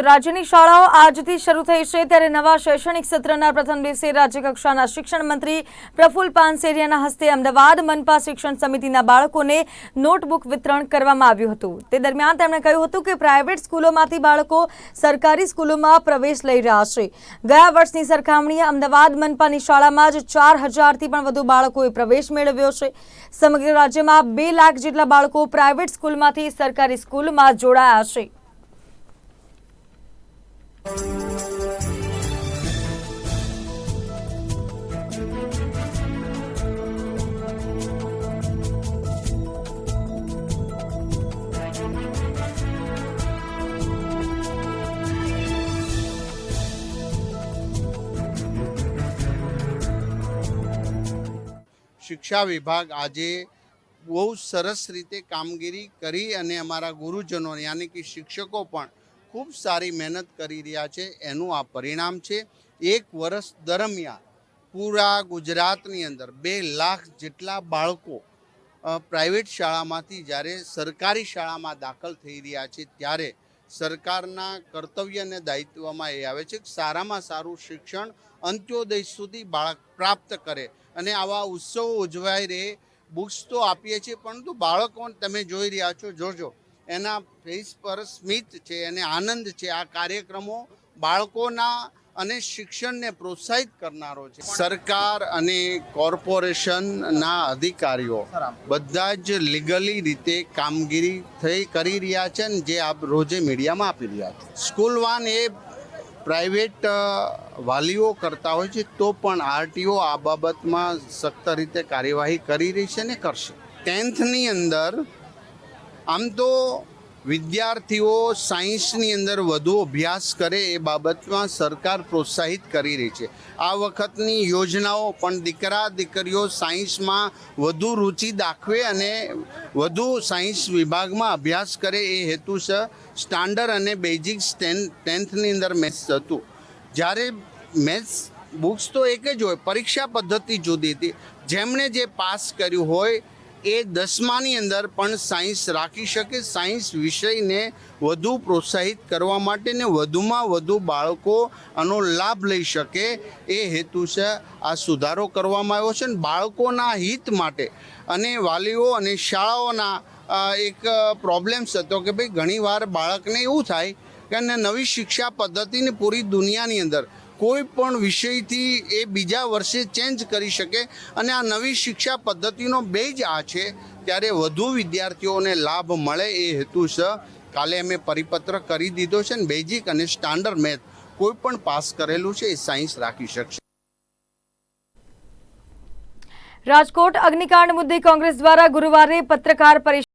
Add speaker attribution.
Speaker 1: તો રાજ્યની શાળાઓ આજથી શરૂ થઈ છે. ત્યારે નવા શૈક્ષણિક સત્રના પ્રથમ દિવસે રાજ્યકક્ષાના શિક્ષણ મંત્રી પ્રફુલ પાનસેરિયાના હસ્તે અમદાવાદ મનપા શિક્ષણ સમિતિના બાળકોને નોટબુક વિતરણ કરવામાં આવ્યું હતું. તે દરમિયાન તેમણે કહ્યું હતું કે પ્રાઇવેટ સ્કૂલોમાંથી બાળકો સરકારી સ્કૂલોમાં પ્રવેશ લઈ રહ્યા છે. ગયા વર્ષની સરખામણીએ અમદાવાદ મનપાની શાળામાં જ ચાર હજારથી પણ વધુ બાળકોએ પ્રવેશ મેળવ્યો છે. સમગ્ર રાજ્યમાં બે લાખ જેટલા બાળકો પ્રાઇવેટ સ્કૂલમાંથી સરકારી સ્કૂલમાં જોડાયા છે.
Speaker 2: શિક્ષા વિભાગ આજે બહુ સરસ રીતે કામગીરી કરી અને અમારા ગુરુજનો યાની કે શિક્ષકો પણ ખૂબ સારી મહેનત કરી રહ્યા છે. એનું આ પરિણામ છે. એક વર્ષ દરમિયાન પૂરા ગુજરાતની અંદર બે લાખ જેટલા બાળકો પ્રાઇવેટ શાળામાંથી જ્યારે સરકારી શાળામાં દાખલ થઈ રહ્યા છે ત્યારે સરકારના કર્તવ્ય અને દાયિત્વમાં એ આવે છે કે સારામાં સારું શિક્ષણ અંત્યોદય સુધી બાળક પ્રાપ્ત કરે અને આવા ઉત્સવો ઉજવાય રહે. બુક્સ તો આપીએ છીએ, પરંતુ બાળકો તમે જોઈ રહ્યા છો, જોજો. એના ફેસ પર સ્મિત છે અને આનંદ છે. આ કાર્યક્રમો બાળકોના અને શિક્ષણને પ્રોત્સાહિત કરનારો છે. સરકાર અને કોર્પોરેશનના અધિકારીઓ બધા જ લીગલી રીતે કામગીરી થઈ કરી રહ્યા છે ને જે આપ રોજે મીડિયામાં આપી રહ્યા છે. સ્કૂલ વાન એ પ્રાઇવેટ વાલીઓ કરતા હોય છે તો પણ આરટીઓ આ બાબતમાં સખ્ત રીતે કાર્યવાહી કરી રહી છે ને કરશે. ટેન્થની અંદર આમ તો વિદ્યાર્થીઓ સાયન્સની અંદર વધુ અભ્યાસ કરે એ બાબતમાં સરકાર પ્રોત્સાહિત કરી રહી છે. આ વખતની યોજનાઓ પણ દીકરા દીકરીઓ સાયન્સમાં વધુ રુચિ દાખવે અને વધુ સાયન્સ વિભાગમાં અભ્યાસ કરે એ હેતુસર સ્ટાન્ડર્ડ અને બેઝિક્સ ટેન્થની અંદર મેથ્સ હતું. જ્યારે મેથ્સ બુક્સ તો એક જ હોય, પરીક્ષા પદ્ધતિ જુદી હતી. જેમણે જે પાસ કર્યું હોય એ દસમાની અંદર પણ સાયન્સ રાખી શકે. સાયન્સ વિષયને વધુ પ્રોત્સાહિત કરવા માટે ને વધુમાં વધુ બાળકો આનો લાભ લઈ શકે એ હેતુસર આ સુધારો કરવામાં આવ્યો છે અને બાળકોના હિત માટે અને વાલીઓ અને શાળાઓના એક પ્રોબ્લેમ્સ હતો કે ભાઈ ઘણીવાર બાળકને એવું થાય કે નવી શિક્ષા પદ્ધતિની પૂરી દુનિયાની અંદર કોઈ પણ વિષયથી એ બીજા વર્ષે ચેન્જ કરી શકે અને આ નવી શિક્ષા પદ્ધતિનો બેજ આ છે. ત્યારે વધુ વિદ્યાર્થીઓને લાભ મળે એ હેતુસર કાલે અમે પરિપત્ર કરી દીધો છે ને બેઝિક અને સ્ટાન્ડર્ડ મેથ કોઈ પણ પાસ કરેલું છે એ સાયન્સ રાખી શકશે.
Speaker 1: રાજકોટ, અગ્નિકાંડ મુદ્દે કોંગ્રેસ દ્વારા ગુરુવારે પત્રકાર પરિષદ